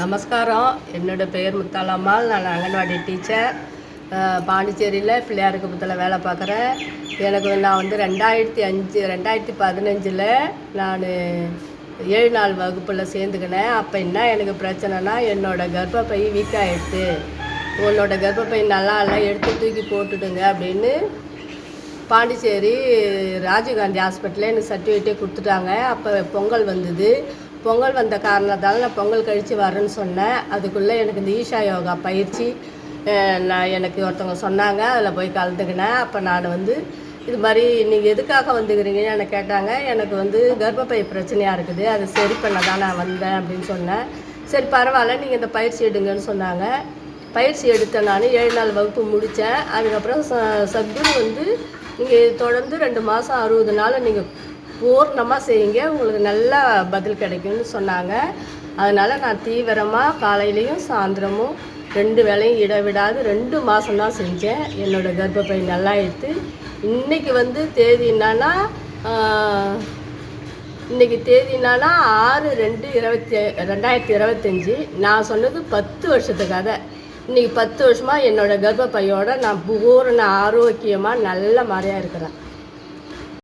நமஸ்காரம். என்னோட பெயர் முத்தாலம்மாள் நான் அங்கன்வாடி டீச்சர். பாண்டிச்சேரியில் பிள்ளையார் குப்பத்தில் வேலை பார்க்குறேன் எனக்கு நான் வந்து ரெண்டாயிரத்தி அஞ்சு ரெண்டாயிரத்தி பதினஞ்சில் நான் ஏழு நாள் வகுப்பில் சேர்ந்துக்கினேன். அப்போ என்ன எனக்கு பிரச்சனைனா என்னோடய கர்ப்பப்பை வீக் உன்னோட கர்ப்பப்பை நல்லா இல்லை எடுத்து தூக்கி போட்டுடுங்க அப்படின்னு பாண்டிச்சேரி ராஜீவ்காந்தி ஹாஸ்பிட்டலில் எனக்கு சர்டிஃபிகேட்டே கொடுத்துட்டாங்க. அப்போ பொங்கல் வந்தது. பொங்கல் வந்த காரணத்தால் நான் பொங்கல் கழித்து வரேன்னு சொன்னேன். அதுக்குள்ளே எனக்கு இந்த ஈஷா யோகா பயிற்சி நான் எனக்கு ஒருத்தவங்க சொன்னாங்க. அதில் போய் கலந்துக்கினேன். அப்போ நான் வந்து இது மாதிரி நீங்கள் எதுக்காக வந்துக்கிறீங்கன்னு எனக்கு கேட்டாங்க. எனக்கு வந்து கர்ப்பப்பை பிரச்சனையாக இருக்குது. அதை சரி பண்ண தான் நான் வந்தேன் அப்படின்னு சொன்னேன். சரி பரவாயில்ல. நீங்கள் இந்த பயிற்சி எடுங்கன்னு சொன்னாங்க. பயிற்சி எடுத்தேன் நான் ஏழு நாள் வகுப்பு முடித்தேன் அதுக்கப்புறம் ச சத்குரு வந்து நீங்கள் தொடர்ந்து ரெண்டு மாதம் அறுபது நாள் நீங்கள் பூர்ணமாக செய்யுங்க. உங்களுக்கு நல்ல பதில் கிடைக்கும்னு சொன்னாங்க. அதனால் நான் தீவிரமாக காலையிலையும் சாயந்தரமும் ரெண்டு வேளையும் இடவிடாது ரெண்டு மாதம் தான் செஞ்சேன். என்னோடய கர்ப்பப்பை நல்லா எடுத்து இன்றைக்கி வந்து தேதி என்னன்னா இன்றைக்கி தேதி என்னன்னா ஆறு ரெண்டு இருபத்தி ரெண்டாயிரத்தி இருபத்தஞ்சி. நான் சொன்னது பத்து வருஷத்து கதை இன்றைக்கி பத்து வருஷமாக என்னோடய கர்ப்பப்பையோட நான் பூரண ஆரோக்கியமாக நல்ல மாதிரியாக இருக்கிறேன்.